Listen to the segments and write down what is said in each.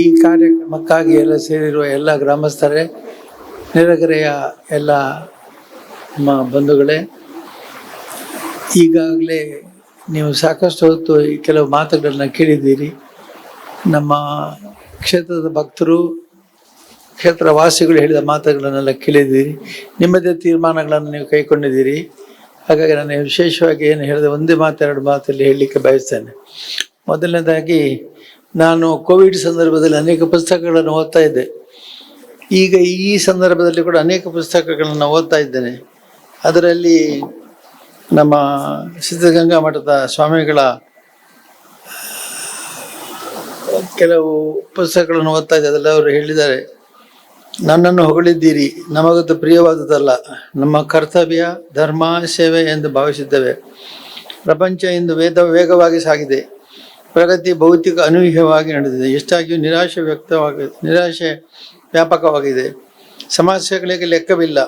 ಈ ಕಾರ್ಯಕ್ರಮಕ್ಕಾಗಿ ಎಲ್ಲ ಸೇರಿರುವ ಎಲ್ಲ ಗ್ರಾಮಸ್ಥರೇ ನೆರೆಗೆರೆಯ ಎಲ್ಲ ನಮ್ಮ ಬಂಧುಗಳೇ, ಈಗಾಗಲೇ ನೀವು ಸಾಕಷ್ಟು ಹೊತ್ತು ಕೆಲವು ಮಾತುಗಳನ್ನ ಕೇಳಿದ್ದೀರಿ. ನಮ್ಮ ಕ್ಷೇತ್ರದ ಭಕ್ತರು ಕ್ಷೇತ್ರವಾಸಿಗಳು ಹೇಳಿದ ಮಾತುಗಳನ್ನೆಲ್ಲ ಕೇಳಿದ್ದೀರಿ. ನಿಮ್ಮದೇ ತೀರ್ಮಾನಗಳನ್ನು ನೀವು ಕೈಗೊಂಡಿದ್ದೀರಿ ಹಾಗಾಗಿ ನಾನು ವಿಶೇಷವಾಗಿ ಏನು ಹೇಳಿದೆ ಒಂದೇ ಮಾತು, ಎರಡು ಮಾತಲ್ಲಿ ಹೇಳಲಿಕ್ಕೆ ಬಯಸ್ತೇನೆ. ಮೊದಲನೇದಾಗಿ ನಾನು ಕೋವಿಡ್ ಸಂದರ್ಭದಲ್ಲಿ ಅನೇಕ ಪುಸ್ತಕಗಳನ್ನು ಓದ್ತಾ ಇದ್ದೆ. ಈಗ ಈ ಸಂದರ್ಭದಲ್ಲಿ ಕೂಡ ಅನೇಕ ಪುಸ್ತಕಗಳನ್ನು ಓದ್ತಾ ಇದ್ದೇನೆ. ಅದರಲ್ಲಿ ನಮ್ಮ ಸಿದ್ಧಗಂಗಾ ಮಠದ ಸ್ವಾಮಿಗಳ, ಕೆಲವು ಪುಸ್ತಕಗಳನ್ನು ಓದ್ತಾ ಇದ್ದೆ. ಅದರಲ್ಲಿ ಅವರು ಹೇಳಿದ್ದಾರೆ. ನನ್ನನ್ನು ಹೊಗಳಿದ್ದೀರಿ. ನಮಗದು ಪ್ರಿಯವಾದುದಲ್ಲ ನಮ್ಮ ಕರ್ತವ್ಯ, ಧರ್ಮ, ಸೇವೆ ಎಂದು ಭಾವಿಸಿದ್ದೇವೆ. ಪ್ರಪಂಚ ಇಂದು ವೇದ, ವೇಗವಾಗಿ ಸಾಗಿದೆ. ಪ್ರಗತಿ ಭೌತಿಕ ಅನೂಹ್ಯವಾಗಿ ನಡೆದಿದೆ. ಎಷ್ಟಾಗಿಯೂ ನಿರಾಶೆ ವ್ಯಕ್ತವಾಗಿದೆ ನಿರಾಶೆ ವ್ಯಾಪಕವಾಗಿದೆ. ಸಮಸ್ಯೆಗಳಿಗೆ ಲೆಕ್ಕವಿಲ್ಲ.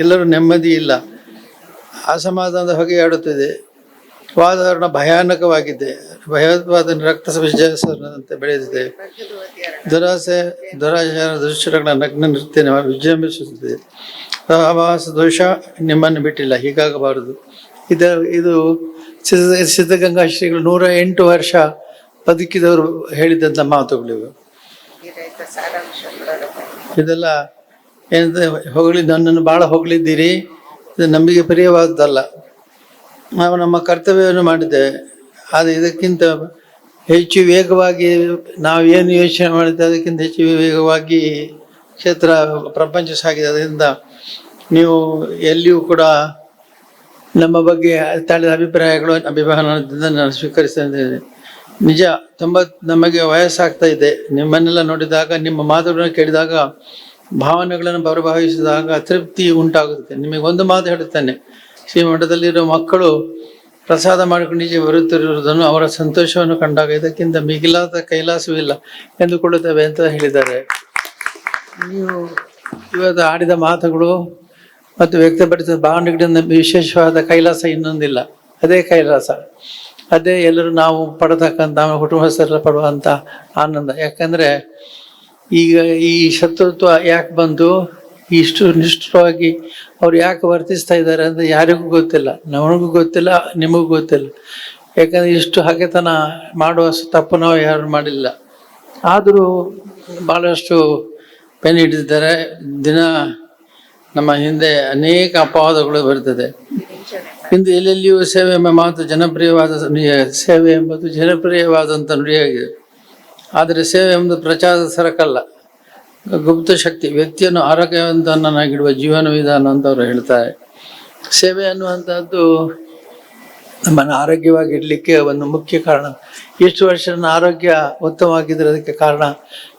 ಎಲ್ಲರೂ ನೆಮ್ಮದಿ ಇಲ್ಲ. ಅಸಮಾಧಾನದ ಹೊಗೆಯಾಡುತ್ತಿದೆ ವಾತಾವರಣ ಭಯಾನಕವಾಗಿದೆ. ಭಯೋತ್ಪಾದನೆ ರಕ್ತ ವಿಜಯಂತೆ ಬೆಳೆದಿದೆ. ದುರಾಸೆ ದುರಾಚಾರ ದುಶ್ಚರಗಳ ನಗ್ನ ನೃತ್ಯ ವಿಜೃಂಭಿಸುತ್ತಿದೆ. ಆವಾಸ ದೋಷ ನಿಮ್ಮನ್ನು ಬಿಟ್ಟಿಲ್ಲ. ಹೀಗಾಗಬಾರದು. ಇದು ಇದು ಸಿದ್ಧಗಂಗಾ ಶ್ರೀಗಳು ನೂರ ಎಂಟು ವರ್ಷ ಬದುಕಿದವರು ಹೇಳಿದಂಥ ಮಾತುಗಳಿವೆ. ಇದೆಲ್ಲ ಏನಂತ ಹೊಗಳಿ ನನ್ನನ್ನು ಭಾಳ ಹೊಗಳಿದ್ದೀರಿ ಇದು ನಮಗೆ ಪ್ರಿಯವಾದದ್ದಲ್ಲ. ನಾವು ನಮ್ಮ ಕರ್ತವ್ಯವನ್ನು ಮಾಡಿದ್ದೇವೆ. ಆದರೆ ಇದಕ್ಕಿಂತ ಹೆಚ್ಚು ವೇಗವಾಗಿ ನಾವು ಏನು ಯೋಚನೆ ಮಾಡಿದ್ದೆ, ಅದಕ್ಕಿಂತ ಹೆಚ್ಚು ವೇಗವಾಗಿ ಕ್ಷೇತ್ರ ಪ್ರಪಂಚ ಸಾಗಿದೆ. ಅದರಿಂದ ನೀವು ಎಲ್ಲಿಯೂ ಕೂಡ ನಮ್ಮ ಬಗ್ಗೆ ತಳೆದ ಅಭಿಪ್ರಾಯಗಳು ಅಭಿಮಾನದಿಂದ ನಾನು ಸ್ವೀಕರಿಸಿದ್ದೇನೆ ನಿಜ ತುಂಬ ನಮಗೆ ವಯಸ್ಸಾಗ್ತಾ ಇದೆ. ನಿಮ್ಮನ್ನೆಲ್ಲ ನೋಡಿದಾಗ, ನಿಮ್ಮ ಮಾತುಗಳನ್ನು ಕೇಳಿದಾಗ, ಭಾವನೆಗಳನ್ನು ಪ್ರಭಾವಿಸಿದಾಗ ತೃಪ್ತಿ ಉಂಟಾಗುತ್ತೆ. ನಿಮಗೆ ಒಂದು ಮಾತು ಹೇಳುತ್ತೇನೆ. ಶ್ರೀಮಠದಲ್ಲಿರೋ ಮಕ್ಕಳು ಪ್ರಸಾದ ಮಾಡಿಕೊಂಡು ಈಚೆ ಬರುತ್ತಿರುವುದನ್ನು ಅವರ ಸಂತೋಷವನ್ನು ಕಂಡಾಗ ಇದಕ್ಕಿಂತ ಮಿಗಿಲಾದ ಕೈಲಾಸವಿಲ್ಲ ಎಂದುಕೊಳ್ಳುತ್ತೇವೆ ಅಂತ ಹೇಳಿದ್ದಾರೆ. ನೀವು ಇವತ್ತು ಆಡಿದ ಮಾತುಗಳು ಮತ್ತು ವ್ಯಕ್ತಪಡಿಸಿದ ಭಾವನೆಗಳಿಂದ ವಿಶೇಷವಾದ ಕೈಲಾಸ ಇನ್ನೊಂದಿಲ್ಲ. ಅದೇ ಕೈಲಾಸ. ಅದೇ ಎಲ್ಲರೂ ನಾವು ಪಡತಕ್ಕಂಥ ನಮ್ಮ ಕುಟುಂಬಸ್ಥರೆಲ್ಲ ಪಡುವಂಥ ಆನಂದ. ಯಾಕಂದರೆ ಈಗ ಈ ಶತ್ರುತ್ವ ಯಾಕೆ ಬಂತು? ಇಷ್ಟು ನಿಷ್ಠವಾಗಿ ಅವ್ರು ಯಾಕೆ ವರ್ತಿಸ್ತಾ ಇದ್ದಾರೆ ಅಂತ ಯಾರಿಗೂ ಗೊತ್ತಿಲ್ಲ. ನಮಗೂ ಗೊತ್ತಿಲ್ಲ, ನಿಮಗೂ ಗೊತ್ತಿಲ್ಲ. ಯಾಕಂದರೆ ಇಷ್ಟು ಹಗೆತನ ಮಾಡುವ ತಪ್ಪು ನಾವು ಯಾರು ಮಾಡಿಲ್ಲ. ಆದರೂ ಭಾಳಷ್ಟು ಪೆನ್ ಹಿಡಿದಿದ್ದಾರೆ. ದಿನ ನಮ್ಮ ಹಿಂದೆ ಅನೇಕ ಅಪವಾದಗಳು ಬರ್ತದೆ ಇಂದು ಎಲ್ಲೆಲ್ಲಿಯೂ ಸೇವೆ ಎಂಬ ಮಾತು ಜನಪ್ರಿಯವಾದ ನುಡಿಯ ಸೇವೆ ಎಂಬುದು ಜನಪ್ರಿಯವಾದಂಥ ನುಡಿಯಾಗಿದೆ. ಆದರೆ ಸೇವೆ ಎಂಬುದು ಪ್ರಚಾರದ ಸರಕಲ್ಲ. ಗುಪ್ತ ಶಕ್ತಿ, ವ್ಯಕ್ತಿಯನ್ನು ಆರೋಗ್ಯವಂತನಾಗಿಡುವ ಜೀವನ ವಿಧಾನ ಅಂತ ಅವರು ಹೇಳ್ತಾರೆ. ಸೇವೆ ಅನ್ನುವಂಥದ್ದು ನಮ್ಮನ್ನು ಆರೋಗ್ಯವಾಗಿ ಇಡಲಿಕ್ಕೆ ಒಂದು ಮುಖ್ಯ ಕಾರಣ. ಎಷ್ಟು ವರ್ಷ ನನ್ನ ಆರೋಗ್ಯ ಉತ್ತಮವಾಗಿದ್ದರೆ ಅದಕ್ಕೆ ಕಾರಣ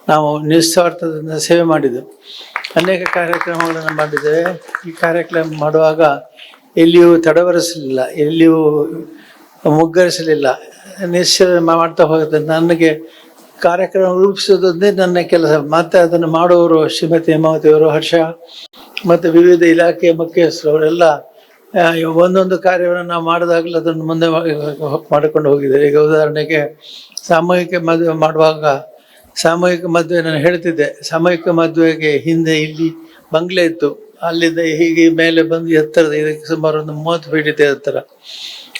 ನಾವು ನಿಸ್ವಾರ್ಥದಿಂದ ಸೇವೆ ಮಾಡಿದ್ದೆವು. ಅನೇಕ ಕಾರ್ಯಕ್ರಮಗಳನ್ನು ಮಾಡಿದ್ದೇವೆ. ಈ ಕಾರ್ಯಕ್ರಮ ಮಾಡುವಾಗ ಎಲ್ಲಿಯೂ ತಡವರಿಸಲಿಲ್ಲ, ಎಲ್ಲಿಯೂ ಮುಗ್ಗರಿಸಲಿಲ್ಲ. ನಿಶ್ಚಯ ಮಾಡ್ತಾ ಹೋಗುತ್ತೆ. ನನಗೆ ಕಾರ್ಯಕ್ರಮ ರೂಪಿಸೋದೊಂದೇ ನನ್ನ ಕೆಲಸ. ಮತ್ತೆ ಅದನ್ನು ಮಾಡುವವರು ಶ್ರೀಮತಿ ಹೇಮಾವತಿಯವರು ಹರ್ಷ, ಮತ್ತು ವಿವಿಧ ಇಲಾಖೆಯ ಮುಖ್ಯಸ್ಥರು ಅವರೆಲ್ಲ ಒಂದೊಂದು ಕಾರ್ಯವನ್ನು ನಾವು ಮಾಡಿದಾಗಲೂ ಅದನ್ನು ಮುಂದೆ ಮಾಡಿಕೊಂಡು ಹೋಗಿದ್ದಾರೆ. ಈಗ ಉದಾಹರಣೆಗೆ ಸಾಮೂಹಿಕ ಮದುವೆ ಮಾಡುವಾಗ ಸಾಮೂಹಿಕ ಮದುವೆ ನಾನು ಹೇಳ್ತಿದ್ದೆ. ಸಾಮೂಹಿಕ ಮದುವೆಗೆ ಹಿಂದೆ ಇಲ್ಲಿ ಬಂಗ್ಲೆ ಇತ್ತು. ಅಲ್ಲಿಂದ ಹೀಗೆ ಮೇಲೆ ಬಂದು ಎತ್ತರದ ಇದಕ್ಕೆ ಸುಮಾರು ಒಂದು ಮೂವತ್ತು ಫೀಟ್ ಇದೆ ಎತ್ತರ.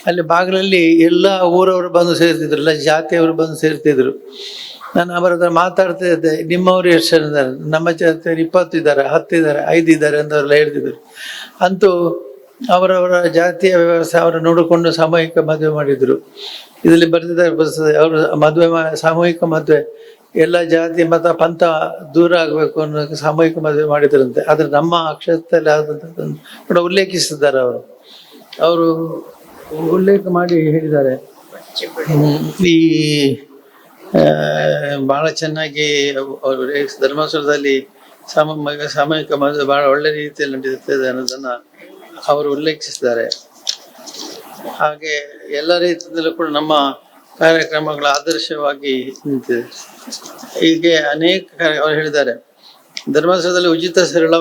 ಅಲ್ಲಿ ಬಾಗಿಲಲ್ಲಿ ಎಲ್ಲ ಊರವರು ಬಂದು ಸೇರ್ತಿದ್ರು, ಎಲ್ಲ ಜಾತಿಯವರು ಬಂದು ಸೇರ್ತಿದ್ರು. ನಾನು ಅವರ ಹತ್ರ ಮಾತಾಡ್ತಾ ಇದ್ದೆ, ನಿಮ್ಮವರು ಎಷ್ಟು ಜನ ಇದ್ದಾರೆ? ನಮ್ಮ ಜಾತಿಯವರು ಇಪ್ಪತ್ತು ಇದ್ದಾರೆ, ಹತ್ತು ಇದ್ದಾರೆ, ಐದು ಇದ್ದಾರೆ ಅಂತ ಅವರೆಲ್ಲ ಹೇಳ್ತಿದ್ರು. ಅಂತೂ ಅವರವರ ಜಾತಿಯ ವ್ಯವಸ್ಥೆ ಅವರು ನೋಡಿಕೊಂಡು ಸಾಮೂಹಿಕ ಮದುವೆ ಮಾಡಿದ್ರು. ಇದರಲ್ಲಿ ಬರ್ತಿದ್ದಾರೆ ಬರ್ತದೆ ಅವರು ಮದುವೆ ಸಾಮೂಹಿಕ ಮದುವೆ. ಎಲ್ಲ ಜಾತಿ ಮತ ಪಂಥ ದೂರ ಆಗಬೇಕು ಅನ್ನೋ ಸಾಮೂಹಿಕ ಮದುವೆ ಮಾಡಿದ್ರಂತೆ. ಆದರೆ ನಮ್ಮ ಅಕ್ಷರದಲ್ಲಿ ಆದಂಥದ್ದನ್ನು ಕೂಡ ಉಲ್ಲೇಖಿಸಿದ್ದಾರೆ ಅವರು. ಅವರು ಉಲ್ಲೇಖ ಮಾಡಿ ಹೇಳಿದ್ದಾರೆ. ಈ ಭಾಳ ಚೆನ್ನಾಗಿ ಅವರು ಧರ್ಮಸ್ಥಳದಲ್ಲಿ ಸಾಮ ಸಾಮೂಹಿಕ ಮದುವೆ ಬಹಳ ಒಳ್ಳೆ ರೀತಿಯಲ್ಲಿ ನಡೀತದೆ ಅನ್ನೋದನ್ನು ಅವರು ಉಲ್ಲೇಖಿಸಿದ್ದಾರೆ. ಹಾಗೆ ಎಲ್ಲ ರೀತಿಯಲ್ಲೂ ಕೂಡ ನಮ್ಮ ಕಾರ್ಯಕ್ರಮಗಳ ಆದರ್ಶವಾಗಿ ನಿಂತಿದೆ. ಹೀಗೆ ಅನೇಕ ಅವರು ಹೇಳಿದ್ದಾರೆ. ಧರ್ಮಸ್ಥಳದಲ್ಲಿ ಉಚಿತ ಸರಳ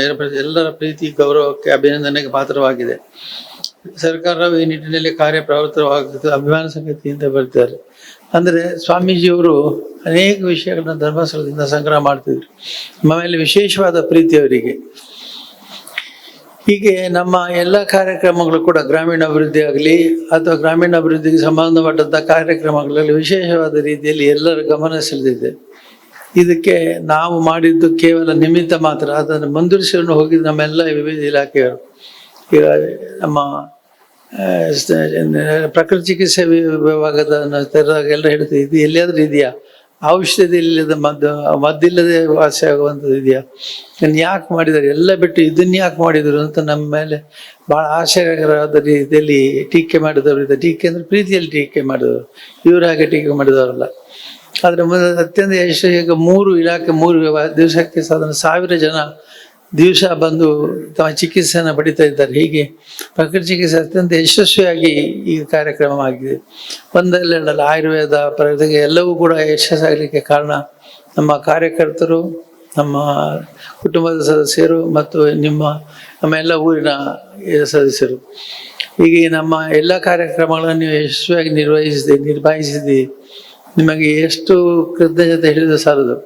ಏರ್ಪಡಿಸಿ ಎಲ್ಲರ ಪ್ರೀತಿ, ಗೌರವಕ್ಕೆ ಅಭಿನಂದನೆಗೆ ಪಾತ್ರವಾಗಿದೆ. ಸರ್ಕಾರವು ಈ ನಿಟ್ಟಿನಲ್ಲಿ ಕಾರ್ಯಪ್ರವೃತ್ತವಾಗುತ್ತದೆ ಅಭಿಮಾನ ಸಂಗತಿಯಿಂದ ಬರ್ತಾರೆ ಅಂದರೆ ಸ್ವಾಮೀಜಿಯವರು ಅನೇಕ ವಿಷಯಗಳನ್ನ ಧರ್ಮಸ್ಥಳದಿಂದ ಸಂಗ್ರಹ ಮಾಡ್ತಿದ್ರು. ಆಮೇಲೆ ವಿಶೇಷವಾದ ಪ್ರೀತಿ ಅವರಿಗೆ. ಹೀಗೆ ನಮ್ಮ ಎಲ್ಲ ಕಾರ್ಯಕ್ರಮಗಳು ಕೂಡ ಗ್ರಾಮೀಣ ಅಭಿವೃದ್ಧಿ ಆಗಲಿ ಅಥವಾ ಗ್ರಾಮೀಣ ಅಭಿವೃದ್ಧಿಗೆ ಸಂಬಂಧಪಟ್ಟಂಥ ಕಾರ್ಯಕ್ರಮಗಳಲ್ಲಿ ವಿಶೇಷವಾದ ರೀತಿಯಲ್ಲಿ ಎಲ್ಲರ ಗಮನ ಸೆಳೆದಿದೆ. ಇದಕ್ಕೆ ನಾವು ಮಾಡಿದ್ದು ಕೇವಲ ನಿಮಿತ್ತ ಮಾತ್ರ, ಅದನ್ನು ಮುಂದುವರಿಸಿಕೊಂಡು ಹೋಗಿದ್ದು ನಮ್ಮೆಲ್ಲ ವಿವಿಧ ಇಲಾಖೆಯವರು. ಈಗ ನಮ್ಮ ಪ್ರಕೃತಿ ಚಿಕಿತ್ಸೆ ವಿಭಾಗದ ತೆರೆದಾಗ ಎಲ್ಲ ಹೇಳ್ತೀವಿ ಇದು ಎಲ್ಲಿಯಾದ್ರೂ ಇದೆಯಾ? ಔಷಧಿ ಇಲ್ಲದ ಮದ್ದು, ಮದ್ದಿಲ್ಲದೆ ವಾಸಿ ಆಗುವಂಥದ್ದು ಇದೆಯಾ? ಇದನ್ನು ಯಾಕೆ ಮಾಡಿದ್ದಾರೆ? ಎಲ್ಲ ಬಿಟ್ಟು ಇದನ್ನ ಯಾಕೆ ಮಾಡಿದರು ಅಂತ ನಮ್ಮ ಮೇಲೆ ಭಾಳ ಆಶ್ಚರ್ಯಕರವಾದ ರೀತಿಯಲ್ಲಿ ಟೀಕೆ ಮಾಡಿದವರು ಇದ್ದಾರೆ. ಟೀಕೆ ಅಂದರೆ ಪ್ರೀತಿಯಲ್ಲಿ ಟೀಕೆ ಮಾಡಿದವರು. ಇವರು ಹಾಗೆ ಟೀಕೆ ಮಾಡಿದವರಲ್ಲ. ಆದರೆ ಮುಂದೆ ಅತ್ಯಂತ ಯಶಸ್ವಿ ಮೂರು ಇಲಾಖೆ, ಮೂರು ದಿವಸಕ್ಕೆ ಸಾಧಾರಣ ಸಾವಿರ ಜನ ದಿವಸ ಬಂದು ತಮ್ಮ ಚಿಕಿತ್ಸೆಯನ್ನು ಪಡಿತಾ ಇದ್ದಾರೆ. ಹೀಗೆ ಪ್ರಕೃತಿ ಚಿಕಿತ್ಸೆ ಅತ್ಯಂತ ಯಶಸ್ವಿಯಾಗಿ ಈ ಕಾರ್ಯಕ್ರಮ ಆಗಿದೆ ಆಯುರ್ವೇದ ಪ್ರಗತಿಗೆ ಎಲ್ಲವೂ ಕೂಡ ಯಶಸ್ಸಾಗಲಿಕ್ಕೆ ಕಾರಣ ನಮ್ಮ ಕಾರ್ಯಕರ್ತರು, ನಮ್ಮ ಕುಟುಂಬದ ಸದಸ್ಯರು ಮತ್ತು ನಿಮ್ಮ, ನಮ್ಮ ಎಲ್ಲ ಊರಿನ ಸದಸ್ಯರು. ಹೀಗೆ ನಮ್ಮ ಎಲ್ಲ ಕಾರ್ಯಕ್ರಮಗಳನ್ನು ನೀವು ಯಶಸ್ವಿಯಾಗಿ ನಿರ್ವಹಿಸಿದೆ ನಿರ್ವಹಿಸಿದೆ. ನಿಮಗೆ ಎಷ್ಟು ಕೃತಜ್ಞತೆ ಹೇಳಿದ ಸಾಲದು.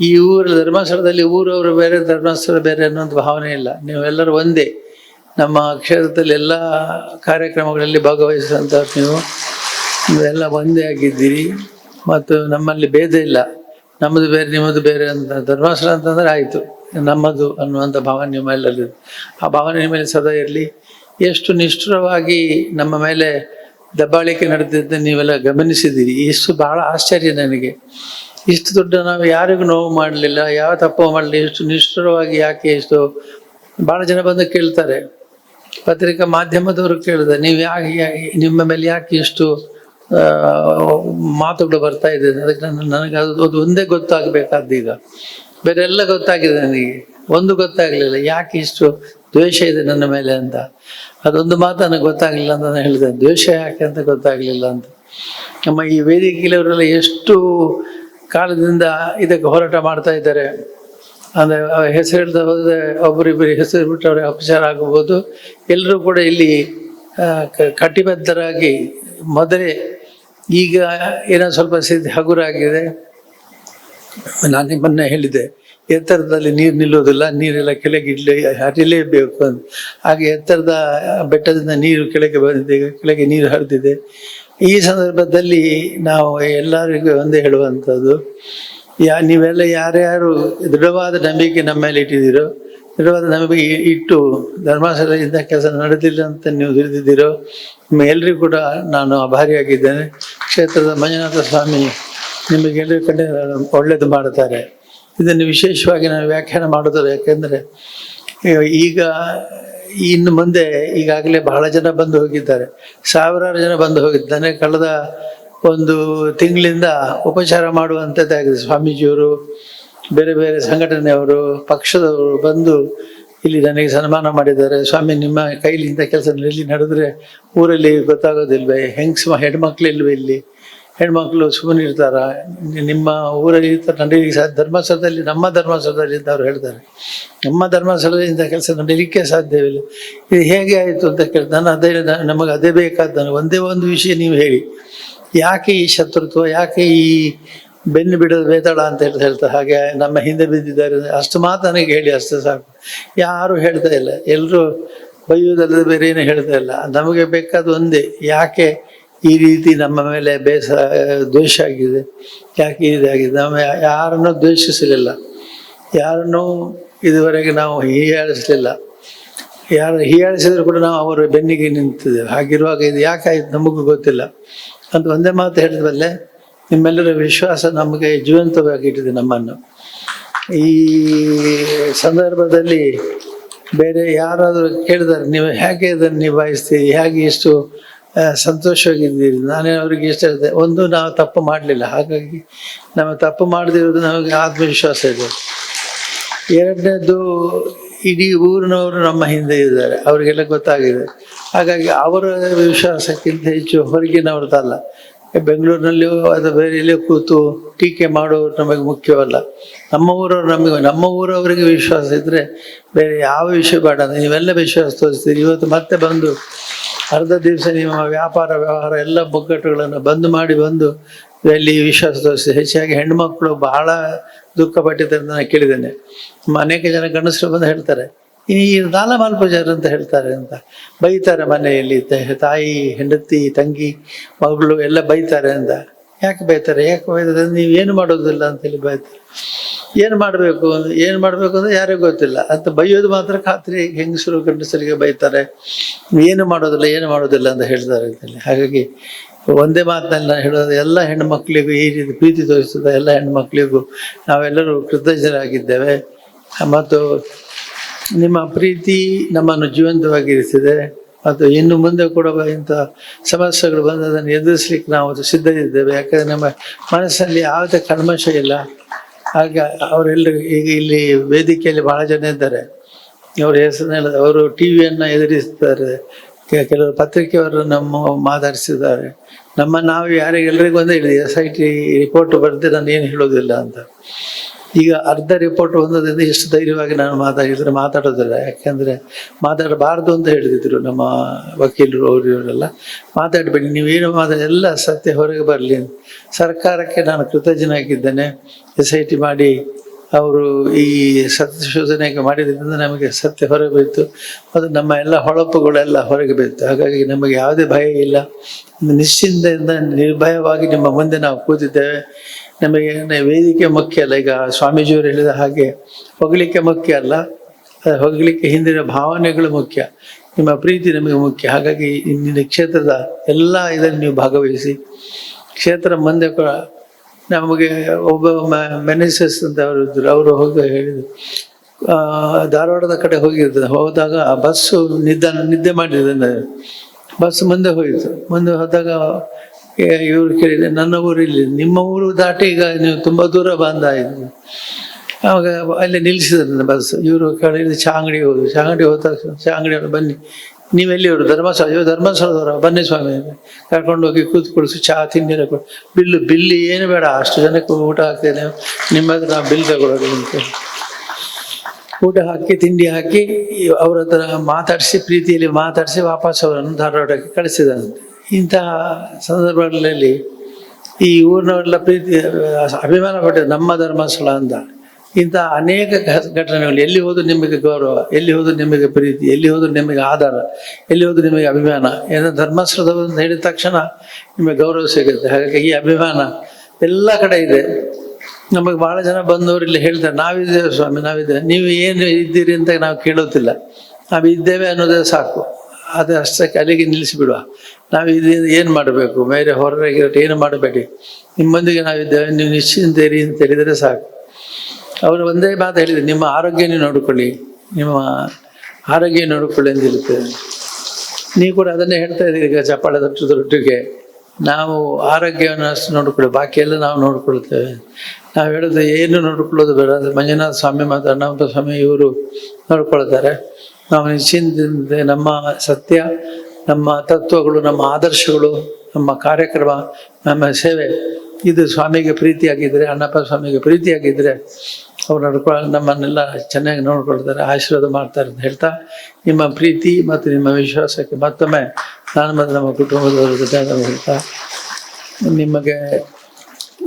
ಈ ಊರು ಧರ್ಮಸ್ಥಳದಲ್ಲಿ ಊರವರು ಬೇರೆ, ಧರ್ಮಸ್ಥಳ ಬೇರೆ ಅನ್ನೋದು ಭಾವನೆ ಇಲ್ಲ. ನೀವೆಲ್ಲರೂ ಒಂದೇ. ನಮ್ಮ ಕ್ಷೇತ್ರದಲ್ಲಿ ಎಲ್ಲ ಕಾರ್ಯಕ್ರಮಗಳಲ್ಲಿ ಭಾಗವಹಿಸಿದಂಥವ್ರು ನೀವು. ನೀವೆಲ್ಲ ಒಂದೇ ಆಗಿದ್ದೀರಿ. ಮತ್ತು ನಮ್ಮಲ್ಲಿ ಭೇದ ಇಲ್ಲ. ನಮ್ಮದು ಬೇರೆ, ನಿಮ್ಮದು ಬೇರೆ ಅಂತ. ಧರ್ಮಸ್ಥಳ ಅಂತಂದ್ರೆ ಆಯಿತು. ನಮ್ಮದು ಅನ್ನುವಂಥ ಭಾವನೆ ನಿಮ್ಮೆಲ್ಲರಿದೆ ಆ ಭಾವನೆ ನಿಮ್ಮಲ್ಲಿ ಸದಾ ಇರಲಿ. ಎಷ್ಟು ನಿಷ್ಠುರವಾಗಿ ನಮ್ಮ ಮೇಲೆ ದಬ್ಬಾಳಿಕೆ ನಡೆದಿದ್ದ ನೀವೆಲ್ಲ ಗಮನಿಸಿದ್ದೀರಿ. ಇಷ್ಟು ಬಹಳ ಆಶ್ಚರ್ಯ ನನಗೆ. ಇಷ್ಟು ದೊಡ್ಡ ನಾವು ಯಾರಿಗೂ ನೋವು ಮಾಡಲಿಲ್ಲ, ಯಾವ ತಪ್ಪು ಮಾಡಲಿಲ್ಲ ಇಷ್ಟು ನಿಷ್ಠುರವಾಗಿ ಯಾಕೆ ಇಷ್ಟು? ಭಾಳ ಜನ ಬಂದು ಕೇಳ್ತಾರೆ. ಪತ್ರಿಕಾ ಮಾಧ್ಯಮದವರು ಕೇಳಿದೆ ನೀವು ಯಾಕೆ, ನಿಮ್ಮ ಮೇಲೆ ಯಾಕೆ ಇಷ್ಟು ಮಾತುಗಳು ಬರ್ತಾ ಇದೆ? ಅದಕ್ಕೆ ನನಗೆ ಅದು ಅದು ಒಂದೇ ಗೊತ್ತಾಗಬೇಕಾದ್ದು ಈಗ. ಬೇರೆ ಎಲ್ಲ ಗೊತ್ತಾಗಿದೆ ನನಗೆ. ಒಂದು ಗೊತ್ತಾಗಲಿಲ್ಲ, ಯಾಕೆ ಇಷ್ಟು ದ್ವೇಷ ಇದೆ ನನ್ನ ಮೇಲೆ ಅಂತ. ಅದೊಂದು ಮಾತು ನನಗೆ ಗೊತ್ತಾಗಲಿಲ್ಲ ಅಂತ ನಾನು ಹೇಳಿದೆ. ದ್ವೇಷ ಯಾಕೆ ಅಂತ ಗೊತ್ತಾಗಲಿಲ್ಲ ಅಂತ. ನಮ್ಮ ಈ ವೇದಿಕೆಯವರೆಲ್ಲ ಎಷ್ಟು ಕಾಲದಿಂದ ಇದಕ್ಕೆ ಹೋರಾಟ ಮಾಡ್ತಾ ಇದ್ದಾರೆ. ಅಂದರೆ ಹೆಸರು ಹೇಳ್ತಾ ಹೋದರೆ ಒಬ್ಬರಿಬ್ಬರು ಹೆಸರು ಬಿಟ್ಟು ಅವ್ರಿಗೆ ಅಪಚಾರ ಆಗಬಹುದು. ಎಲ್ಲರೂ ಕೂಡ ಇಲ್ಲಿ ಕಟಿಬದ್ಧರಾಗಿ ಮೊದಲೇ ಈಗ ಏನೋ ಸ್ವಲ್ಪ ಸಿದ್ಧಿ ಹಗುರಾಗಿದೆ. ನಾನು ನಿಮ್ಮನ್ನ ಹೇಳಿದೆ ಎತ್ತರದಲ್ಲಿ ನೀರು ನಿಲ್ಲೋದಿಲ್ಲ ನೀರೆಲ್ಲ ಕೆಳಗೆ ಇಡ್ಲಿ, ಹರಿಲೇಬೇಕು ಅಂತ. ಹಾಗೆ ಎತ್ತರದ ಬೆಟ್ಟದಿಂದ ನೀರು ಕೆಳಗೆ ಬಂದಿದೆ, ಕೆಳಗೆ ನೀರು ಹರಿದಿದೆ. ಈ ಸಂದರ್ಭದಲ್ಲಿ ನಾವು ಎಲ್ಲರಿಗೂ ಒಂದೇ ಹೇಳುವಂಥದ್ದು, ಯಾ, ನೀವೆಲ್ಲ ಯಾರ್ಯಾರು ದೃಢವಾದ ನಂಬಿಕೆ ನಮ್ಮ ಮೇಲೆ ಇಟ್ಟಿದ್ದೀರೋ, ದೃಢವಾದ ನಂಬಿಕೆ ಇಟ್ಟು ಧರ್ಮಸ್ಥಳದಿಂದ ಕೆಲಸ ನಡೆದಿಲ್ಲ ಅಂತ ನೀವು ತಿಳಿದಿದ್ದೀರೋ ಎಲ್ರಿಗೂ ಕೂಡ ನಾನು ಆಭಾರಿಯಾಗಿದ್ದೇನೆ. ಕ್ಷೇತ್ರದ ಮಂಜುನಾಥ ಸ್ವಾಮಿ ನಿಮಗೆಲ್ಲರಿಗೂ ಕಡೆ ಒಳ್ಳೇದು ಮಾಡುತ್ತಾರೆ. ಇದನ್ನು ವಿಶೇಷವಾಗಿ ನಾನು ವ್ಯಾಖ್ಯಾನ ಮಾಡೋದು ಯಾಕೆಂದರೆ, ಈಗ ಇನ್ನು ಮುಂದೆ ಈಗಾಗಲೇ ಬಹಳ ಜನ ಬಂದು ಹೋಗಿದ್ದಾರೆ. ಸಾವಿರಾರು ಜನ ಬಂದು ಹೋಗಿದ್ದಾನೆ ಕಳೆದ ಒಂದು ತಿಂಗಳಿಂದ ಉಪಚಾರ ಮಾಡುವಂಥದ್ದಾಗಿದೆ ಸ್ವಾಮೀಜಿಯವರು, ಬೇರೆ ಬೇರೆ ಸಂಘಟನೆಯವರು, ಪಕ್ಷದವರು ಬಂದು ಇಲ್ಲಿ ನನಗೆ ಸನ್ಮಾನ ಮಾಡಿದ್ದಾರೆ. ಸ್ವಾಮಿ, ನಿಮ್ಮ ಕೈಲಿಂದ ಕೆಲಸ ಇಲ್ಲಿ ನಡೆದ್ರೆ ಊರಲ್ಲಿ ಗೊತ್ತಾಗೋದಿಲ್ವೇ? ಹೆಂಗ್ಸ್ ಹೆಣ್ಮಕ್ಳು ಇಲ್ವೇ ಇಲ್ಲಿ? ಹೆಣ್ಮಕ್ಳು ಸುಮ್ಮನೆ ಇರ್ತಾರ ನಿಮ್ಮ ಊರಲ್ಲಿ ನಡೀಲಿಕ್ಕೆ ಸಾಧ್ಯ, ಧರ್ಮಸ್ಥಳದಲ್ಲಿ, ನಮ್ಮ ಧರ್ಮಸ್ಥಳದಲ್ಲಿ ಇದ್ದವರು ಹೇಳ್ತಾರೆ. ನಮ್ಮ ಧರ್ಮಸ್ಥಳದಿಂದ ಕೆಲಸ ನಡೀಲಿಕ್ಕೆ ಸಾಧ್ಯವಿಲ್ಲ ಇದು ಹೇಗೆ ಆಯಿತು ಅಂತ ಕೇಳಿ ನಾನು ಅದೇ, ನಮಗೆ ಅದೇ ಬೇಕಾದ ಒಂದೇ ಒಂದು ವಿಷಯ ನೀವು ಹೇಳಿ. ಯಾಕೆ ಈ ಶತ್ರುತ್ವ, ಯಾಕೆ ಈ ಬೆನ್ನು ಬಿಡೋದು ಬೇತಾಳ ಅಂತ ಹೇಳ್ತಾ ಹೇಳ್ತಾರೆ ಹಾಗೆ ನಮ್ಮ ಹಿಂದೆ ಬಿದ್ದಿದ್ದಾರೆ. ಅಷ್ಟು ಮಾತು ನನಗೆ ಹೇಳಿ, ಅಷ್ಟು ಸಾಕು. ಯಾರು ಹೇಳ್ತಾ ಇಲ್ಲ. ಎಲ್ಲರೂ ಬೈಯೋದಲ್ಲದೆ ಬೇರೆ ಏನು ಹೇಳ್ತಾ ಇಲ್ಲ. ನಮಗೆ ಬೇಕಾದ ಒಂದೇ, ಯಾಕೆ ಈ ರೀತಿ ನಮ್ಮ ಮೇಲೆ ಬೇಸ ದ್ವೇಷ ಆಗಿದೆ. ಯಾಕೆ ಇದಾಗಿದೆ ನಾವು ಯಾರನ್ನು ದ್ವೇಷಿಸಲಿಲ್ಲ. ಯಾರನ್ನು ಇದುವರೆಗೆ ನಾವು ಹೀಯಾಳಿಸಲಿಲ್ಲ. ಯಾರು ಹೀಯಾಳಿಸಿದ್ರು ಕೂಡ ನಾವು ಅವರ ಬೆನ್ನಿಗೆ ನಿಂತಿದ್ದೇವೆ. ಹಾಗಿರುವಾಗ ಇದು ಯಾಕಾಯ್ತು ನಮಗೂ ಗೊತ್ತಿಲ್ಲ. ಅಂತ ಒಂದೇ ಮಾತು ಹೇಳಿದ್ಮೇಲೆ ನಿಮ್ಮೆಲ್ಲರ ವಿಶ್ವಾಸ ನಮಗೆ ಜೀವಂತವಾಗಿಟ್ಟಿದೆ ನಮ್ಮನ್ನು. ಈ ಸಂದರ್ಭದಲ್ಲಿ ಬೇರೆ ಯಾರಾದರೂ ಕೇಳಿದಾರೆ ನೀವು ಹೇಗೆ ಇದನ್ನು ನಿಭಾಯಿಸ್ತೀರಿ? ಹೇಗೆ ಇಷ್ಟು ಸಂತೋಷವಾಗಿದ್ದೀರಿ. ನಾನೇ ಅವರಿಗೆ ಇಷ್ಟ ಹೇಳಿದೆ ಒಂದು ನಾವು ತಪ್ಪು ಮಾಡಲಿಲ್ಲ. ಹಾಗಾಗಿ ನಾವು ತಪ್ಪು ಮಾಡದಿರೋದು ನಮಗೆ ಆತ್ಮವಿಶ್ವಾಸ ಇದೆ. ಎರಡನೇದು, ಇಡೀ ಊರಿನವರು ನಮ್ಮ ಹಿಂದೆ ಇದ್ದಾರೆ. ಅವರಿಗೆಲ್ಲ ಗೊತ್ತಾಗಿದೆ. ಹಾಗಾಗಿ ಅವರ ವಿಶ್ವಾಸಕ್ಕಿಂತ ಹೆಚ್ಚು ಹೊರಗಿನವ್ರದ್ದಲ್ಲ ಬೆಂಗಳೂರಿನಲ್ಲಿಯೂ ಅದು ಬೇರೆ ಎಲ್ಲಿಯೂ ಕೂತು ಟೀಕೆ ಮಾಡೋರು ನಮಗೆ ಮುಖ್ಯವಲ್ಲ. ನಮ್ಮ ಊರವ್ರು ನಮಗೆ, ನಮ್ಮ ಊರವರಿಗೆ ವಿಶ್ವಾಸ ಇದ್ದರೆ ಬೇರೆ ಯಾವ ವಿಷಯ ಬೇಡ. ನೀವೆಲ್ಲ ವಿಶ್ವಾಸ ತೋರಿಸ್ತೀರಿ. ಇವತ್ತು ಮತ್ತೆ ಬಂದು ಅರ್ಧ ದಿವಸ ನಿಮ್ಮ ವ್ಯಾಪಾರ, ವ್ಯವಹಾರ ಎಲ್ಲ ಬುಗ್ಗಟ್ಟುಗಳನ್ನು ಬಂದ್ ಮಾಡಿ ಬಂದು ಇಲ್ಲಿ ವಿಶ್ವಾಸ ತೋರಿಸಿದೆ. ಹೆಚ್ಚಾಗಿ ಹೆಣ್ಮಕ್ಳು ಬಹಳ ದುಃಖ ಅಂತ ನಾನು ಕೇಳಿದ್ದೇನೆ. ಅನೇಕ ಜನ ಗಂಡಸರು ಬಂದು ಹೇಳ್ತಾರೆ, ಈ ದಾನ ಮಾಲ್ಪೂಜಾರ್ ಅಂತ ಹೇಳ್ತಾರೆ ಅಂತ. ಬೈತಾರೆ ಮನೆಯಲ್ಲಿ ತಾಯಿ, ಹೆಂಡತಿ, ತಂಗಿ, ಮಗಳು ಎಲ್ಲ ಬೈತಾರೆ ಅಂತ. ಯಾಕೆ ಬೈತಾರೆ? ಯಾಕೆ ಬೈತಾರೆ? ನೀವು ಏನು ಮಾಡೋದಿಲ್ಲ ಅಂತೇಳಿ ಬೈತಾರೆ. ಏನು ಮಾಡಬೇಕು ಏನು ಮಾಡಬೇಕು ಅಂದರೆ ಯಾರಿಗೂ ಗೊತ್ತಿಲ್ಲ. ಅಂತ ಬೈಯೋದು ಮಾತ್ರ ಖಾತ್ರಿ. ಹೆಂಗಸರು, ಗಂಡಸರಿಗೆ ಬೈತಾರೆ. ಏನು ಮಾಡೋದಿಲ್ಲ ಏನು ಮಾಡೋದಿಲ್ಲ ಅಂತ ಹೇಳ್ತಾರೆ ಹಾಗಾಗಿ ಒಂದೇ ಮಾತಿನಲ್ಲಿ ನಾನು ಹೇಳೋದು, ಎಲ್ಲ ಹೆಣ್ಮಕ್ಳಿಗೂ ಈ ರೀತಿ ಪ್ರೀತಿ ತೋರಿಸಿದ ಎಲ್ಲ ಹೆಣ್ಮಕ್ಳಿಗೂ ನಾವೆಲ್ಲರೂ ಕೃತಜ್ಞರಾಗಿದ್ದೇವೆ. ಮತ್ತು ನಿಮ್ಮ ಪ್ರೀತಿ ನಮ್ಮನ್ನು ಜೀವಂತವಾಗಿರಿಸಿದೆ. ಮತ್ತು ಇನ್ನು ಮುಂದೆ ಕೂಡ ಇಂಥ ಸಮಸ್ಯೆಗಳು ಬಂದು ಅದನ್ನು ಎದುರಿಸ್ಲಿಕ್ಕೆ ನಾವು ಸಿದ್ಧರಿದ್ದೇವೆ. ಯಾಕಂದರೆ ನಮ್ಮ ಮನಸ್ಸಲ್ಲಿ ಯಾವುದೇ ಕಲ್ಮಶ ಇಲ್ಲ. ಆಗ ಅವರೆಲ್ಲರೂ ಈಗ ಇಲ್ಲಿ ವೇದಿಕೆಯಲ್ಲಿ ಬಹಳ ಜನ ಇದ್ದಾರೆ. ಅವರ ಹೆಸರು ಅವರು ಟಿ ವಿಯನ್ನು ಎದುರಿಸ್ತಾರೆ ಕೆಲವರು ಪತ್ರಿಕೆಯವರು ನಮ್ಮ ಮಾತಾಡಿಸಿದ್ದಾರೆ ನಮ್ಮ ನಾವು ಯಾರಿಗೆ ಎಲ್ಲರಿಗೂ ಒಂದೇ ಹೇಳಿದೆ ಎಸ್ ಐ ಟಿ ರಿಪೋರ್ಟ್ ಬರೆದು ನಾನು ಏನು ಹೇಳೋದಿಲ್ಲ ಅಂತ. ಈಗ ಅರ್ಧ ರಿಪೋರ್ಟ್ ಬಂದದಿಂದ ಎಷ್ಟು ಧೈರ್ಯವಾಗಿ ನಾನು ಮಾತಾಡಿದ್ರೆ ಮಾತಾಡೋದಿಲ್ಲ. ಯಾಕೆಂದರೆ ಮಾತಾಡಬಾರ್ದು ಅಂತ ಹೇಳಿದ್ರು ನಮ್ಮ ವಕೀಲರು ಅವರು ಇವರೆಲ್ಲ ಮಾತಾಡಬೇಡಿ, ನೀವೇನು ಮಾತಾಡಿ, ಎಲ್ಲ ಸತ್ಯ ಹೊರಗೆ ಬರಲಿ ಸರ್ಕಾರಕ್ಕೆ ನಾನು ಕೃತಜ್ಞನಾಗಿದ್ದೇನೆ. ಎಸ್ ಐ ಟಿ ಮಾಡಿ ಅವರು ಈ ಸತ್ಯ ಶೋಧನೆಗೆ ಮಾಡಿದ್ರಿಂದ ನಮಗೆ ಸತ್ಯ ಹೊರಗೆ ಬೀತು. ಮತ್ತು ನಮ್ಮ ಎಲ್ಲ ಹೊಳಪುಗಳೆಲ್ಲ ಹೊರಗೆ ಬೀತು. ಹಾಗಾಗಿ ನಮಗೆ ಯಾವುದೇ ಭಯ ಇಲ್ಲ. ನಿಶ್ಚಿಂತೆಯಿಂದ ನಿರ್ಭಯವಾಗಿ ನಿಮ್ಮ ಮುಂದೆ ನಾವು ಕೂತಿದ್ದೇವೆ. ನಮಗೆ ವೇದಿಕೆ ಮುಖ್ಯ ಅಲ್ಲ, ಈಗ ಸ್ವಾಮೀಜಿಯವರು ಹೇಳಿದ ಹಾಗೆ ಹೊಗಲಿಕ್ಕೆ ಮುಖ್ಯ ಅಲ್ಲ ಹೊಗಳಿಕೆ ಹಿಂದಿನ ಭಾವನೆಗಳು ಮುಖ್ಯ, ನಿಮ್ಮ ಪ್ರೀತಿ ನಮಗೆ ಮುಖ್ಯ. ಹಾಗಾಗಿ ಇಂದಿನ ಕ್ಷೇತ್ರದ ಎಲ್ಲ ಇದನ್ನು ನೀವು ಭಾಗವಹಿಸಿ, ಕ್ಷೇತ್ರ ಮುಂದೆ ಕೂಡ ನಮಗೆ ಒಬ್ಬ ಮೆನೆಸಸ್ ಅಂತ ಅವರು ಇದ್ದರು ಅವರು ಹೋಗಿ ಹೇಳಿದ್ರು. ಧಾರವಾಡದ ಕಡೆ ಹೋಗಿದ್ದ ಹೋದಾಗ ಆ ಬಸ್ಸು ನಿದ್ದೆ ನಿದ್ದೆ ಮಾಡಿದ್ದಾನೆ ಬಸ್ ಮುಂದೆ ಹೋಯಿತು. ಮುಂದೆ ಹೋದಾಗ ಇವ್ರು ಕೇಳಿದೆ ನನ್ನ ಊರಿಲ್ಲಿ ನಿಮ್ಮ ಊರು ದಾಟಿ ಈಗ ನೀವು ತುಂಬ ದೂರ ಬಂದ ಇದು. ಆವಾಗ ಅಲ್ಲಿ ನಿಲ್ಲಿಸಿದ್ರು ಬಸ್. ಇವರು ಕೇಳಿದ್ರೆ ಚಾ ಅಂಗಡಿಗೆ ಹೋದ್ರು ಚಾ ಅಂಗಡಿ ಹೋದ ತಕ್ಷಣ ಚಾ ಅಂಗಡಿಯವರು ಬನ್ನಿ. ನೀವೆಲ್ಲಿ ಅವರು ಧರ್ಮಸ್ಥಳ? ಅಯ್ಯೋ ಧರ್ಮಸ್ಥಳದವರು? ಬನ್ನಿ ಸ್ವಾಮಿ. ಕರ್ಕೊಂಡು ಹೋಗಿ ಕೂತ್ಕೊಳಿಸಿ ಚಹಾ ತಿಂಡಿ ಬಿಲ್ಲು ಬಿಲ್ಲು ಬಿಲ್ ಏನು ಬೇಡ, ಅಷ್ಟು ಜನಕ್ಕೆ ಊಟ ಹಾಕ್ತೇನೆ ನಿಮ್ಮ ಹತ್ರ ನಾವು ಬಿಲ್ ತಗೊಳ್ಳೋದು ಅಂತ ಊಟ ಹಾಕಿ, ತಿಂಡಿ ಹಾಕಿ, ಅವ್ರ ಹತ್ರ ಮಾತಾಡಿಸಿ, ಪ್ರೀತಿಯಲ್ಲಿ ಮಾತಾಡಿಸಿ ವಾಪಸ್ ಅವರನ್ನು ಧಾರವಾಡಕ್ಕೆ ಕಳಿಸಿದಂತೆ ಇಂತಹ ಸಂದರ್ಭಗಳಲ್ಲಿ ಈ ಊರಿನವರೆಲ್ಲ ಪ್ರೀತಿ, ಅಭಿಮಾನ ಪಟ್ಟಿದೆ ನಮ್ಮ ಧರ್ಮಸ್ಥಳ ಅಂತ. ಇಂಥ ಅನೇಕ ಘಟನೆಗಳು, ಎಲ್ಲಿ ಹೋದ್ರು ನಿಮಗೆ ಗೌರವ, ಎಲ್ಲಿ ಹೋದ್ರು ನಿಮಗೆ ಪ್ರೀತಿ, ಎಲ್ಲಿ ಹೋದ್ರು ನಿಮಗೆ ಆಧಾರ, ಎಲ್ಲಿ ಹೋದ್ರು ನಿಮಗೆ ಅಭಿಮಾನ. ಏನೋ ಧರ್ಮಸ್ಥಳದ ಅಂತ ಹೇಳಿದ ತಕ್ಷಣ ನಿಮಗೆ ಗೌರವ ಸಿಗುತ್ತೆ. ಹಾಗಾಗಿ ಈ ಅಭಿಮಾನ ಎಲ್ಲ ಕಡೆ ಇದೆ. ನಮಗೆ ಬಹಳ ಜನ ಬಂದವರು ಇಲ್ಲಿ ಹೇಳ್ತಾರೆ, ನಾವಿದ್ದೇವೆ ಸ್ವಾಮಿ, ನಾವಿದ್ದೇವೆ. ನೀವು ಏನು ಇದ್ದೀರಿ ಅಂತ ನಾವು ಕೇಳೋದಿಲ್ಲ. ನಾವು ಇದ್ದೇವೆ ಅನ್ನೋದೇ ಸಾಕು. ಅದು ಅಷ್ಟಕ್ಕೆ ಅಲ್ಲಿಗೆ ನಿಲ್ಲಿಸಿಬಿಡುವ. ನಾವು ಇದು ಏನು ಮಾಡಬೇಕು? ಬೇರೆ ಹೊರಗೆ ಏನು ಮಾಡಬೇಡಿ? ನಿಮ್ಮೊಂದಿಗೆ ನಾವಿದ್ದೇವೆ ನೀವು ನಿಶ್ಚಿಂತ ಇರಿ ಅಂತ ಹೇಳಿದರೆ ಸಾಕು. ಅವರು ಒಂದೇ ಮಾತು ಹೇಳಿದ್ರು ನಿಮ್ಮ ಆರೋಗ್ಯ ನೀವು ನೋಡಿಕೊಳ್ಳಿ. ನಿಮ್ಮ ಆರೋಗ್ಯ ನೋಡಿಕೊಳ್ಳಿ ಅಂತ ಹೇಳ್ತೇವೆ ನೀವು ಕೂಡ ಅದನ್ನೇ ಹೇಳ್ತಾ ಇದ್ದೀರಿ ಈಗ ಚಪ್ಪಾಳೆ ದೊಡ್ಡದೊಟ್ಟಿಗೆ. ನಾವು ಆರೋಗ್ಯವನ್ನು ಅಷ್ಟು ನೋಡಿಕೊಳ್ಳಿ ಬಾಕಿ ಎಲ್ಲ ನಾವು ನೋಡಿಕೊಳ್ತೇವೆ ನಾವು ಹೇಳೋದು ಏನು ನೋಡಿಕೊಳ್ಳೋದು ಬೇಡ. ಮಂಜುನಾಥ ಸ್ವಾಮಿ ಮತ್ತು ಅಣ್ಣಪ್ಪ ಸ್ವಾಮಿ ಇವರು ನೋಡ್ಕೊಳ್ತಾರೆ ನಾವು ನಿಶ್ಚಿಂತೆ ನಮ್ಮ ಸತ್ಯ, ನಮ್ಮ ತತ್ವಗಳು, ನಮ್ಮ ಆದರ್ಶಗಳು, ನಮ್ಮ ಕಾರ್ಯಕ್ರಮ, ನಮ್ಮ ಸೇವೆ, ಇದು ಸ್ವಾಮಿಗೆ ಪ್ರೀತಿಯಾಗಿದ್ದರೆ ಅಣ್ಣಪ್ಪ ಸ್ವಾಮಿಗೆ ಪ್ರೀತಿಯಾಗಿದ್ದರೆ ಅವ್ರು ನಡ್ಕೊ, ನಮ್ಮನ್ನೆಲ್ಲ ಚೆನ್ನಾಗಿ ನೋಡ್ಕೊಳ್ತಾರೆ, ಆಶೀರ್ವಾದ ಮಾಡ್ತಾರೆ ಅಂತ ಹೇಳ್ತಾ, ನಿಮ್ಮ ಪ್ರೀತಿ ಮತ್ತು ನಿಮ್ಮ ವಿಶ್ವಾಸಕ್ಕೆ ಮತ್ತೊಮ್ಮೆ ನಾನು ಮತ್ತು ನಮ್ಮ ಕುಟುಂಬದವರ ಜೊತೆ ಹೇಳ್ತಾ, ನಿಮಗೆ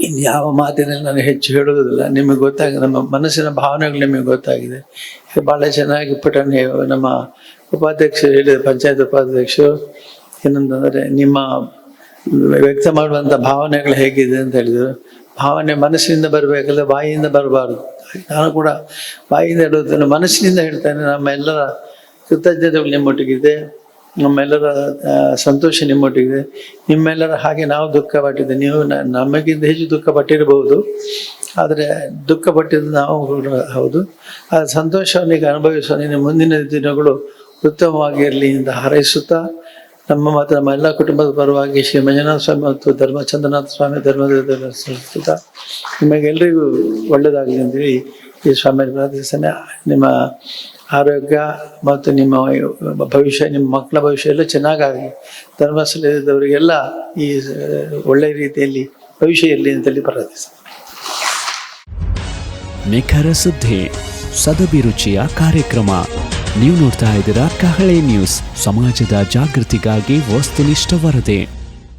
ಇನ್ಯಾವ ಯಾವ ಮಾತಿನಲ್ಲಿ ನಾನು ಹೆಚ್ಚು ಹೇಳುವುದಿಲ್ಲ, ನಿಮಗೆ ಗೊತ್ತಾಗಿದೆ, ನಮ್ಮ ಮನಸ್ಸಿನ ಭಾವನೆಗಳು ನಿಮಗೆ ಗೊತ್ತಾಗಿದೆ. ಭಾಳ ಚೆನ್ನಾಗಿ ಪುಟಣೆ ನಮ್ಮ ಉಪಾಧ್ಯಕ್ಷರು ಹೇಳಿದ ಪಂಚಾಯತ್ ಉಪಾಧ್ಯಕ್ಷರು ಏನಂತಂದರೆ ನಿಮ್ಮ ವ್ಯಕ್ತ ಮಾಡುವಂಥ ಭಾವನೆಗಳು ಹೇಗಿದೆ ಅಂತ ಹೇಳಿದರು. ಭಾವನೆ ಮನಸ್ಸಿನಿಂದ ಬರಬೇಕಲ್ಲ ಬಾಯಿಯಿಂದ ಬರಬಾರ್ದು. ನಾನು ಕೂಡ ಬಾಯಿಯಿಂದ ಹೇಳುತ್ತೇನೆ ಮನಸ್ಸಿನಿಂದ ಹೇಳ್ತೇನೆ. ನಮ್ಮ ಎಲ್ಲರ ಕೃತಜ್ಞತೆಗಳು ನಿಮ್ಮೊಟ್ಟಿಗಿದೆ. ನಮ್ಮೆಲ್ಲರ ಸಂತೋಷ ನಿಮ್ಮೊಟ್ಟಿಗೆ ನಿಮ್ಮೆಲ್ಲರ ಹಾಗೆ ನಾವು ದುಃಖ ಪಟ್ಟಿದ್ದೆ ನೀವು ನಮಗಿಂತ ಹೆಚ್ಚು ದುಃಖ ಪಟ್ಟಿರಬಹುದು ಆದರೆ ದುಃಖ ಪಟ್ಟಿದ್ದು ನಾವು ಹೌದು. ಆ ಸಂತೋಷವನ್ನು ಈಗ ಅನುಭವಿಸುವ ನಿನ್ನ ಮುಂದಿನ ದಿನಗಳು ಉತ್ತಮವಾಗಿರಲಿ ಅಂತ ಹಾರೈಸುತ್ತಾ, ನಮ್ಮ ಮತ್ತು ನಮ್ಮ ಎಲ್ಲ ಕುಟುಂಬದ ಪರವಾಗಿ ಶ್ರೀ ಮಂಜುನಾಥ ಸ್ವಾಮಿ ಮತ್ತು ಧರ್ಮಚಂದ್ರನಾಥ ಸ್ವಾಮಿ ಧರ್ಮದ ನಿಮಗೆಲ್ಲರಿಗೂ ಒಳ್ಳೆಯದಾಗಲಿ ಅಂತೇಳಿ ಈ ಸ್ವಾಮಿ ಪ್ರಾರ್ಥಿಸ್ತೇನೆ. ನಿಮ್ಮ ಆರೋಗ್ಯ ಮತ್ತು ನಿಮ್ಮ ಭವಿಷ್ಯ, ನಿಮ್ಮ ಮಕ್ಕಳ ಭವಿಷ್ಯ ಎಲ್ಲ ಚೆನ್ನಾಗಾಗಿ ಧರ್ಮಸ್ಥಳದವರಿಗೆಲ್ಲ ಈ ಒಳ್ಳೆಯ ರೀತಿಯಲ್ಲಿ ಭವಿಷ್ಯ ಇರಲಿ ಅಂತೇಳಿ ಪ್ರಾರ್ಥಿಸ್ತೇನೆ. ನಿಖರ ಸುದ್ದಿ ಸದಭಿರುಚಿಯ ಕಾರ್ಯಕ್ರಮ. ನೀವು ನೋಡ್ತಾ ಇದ್ದೀರಾ ಕಹಳೆ ನ್ಯೂಸ್. ಸಮಾಜದ ಜಾಗೃತಿಗಾಗಿ ವಸ್ತುನಿಷ್ಠ ವರದಿ.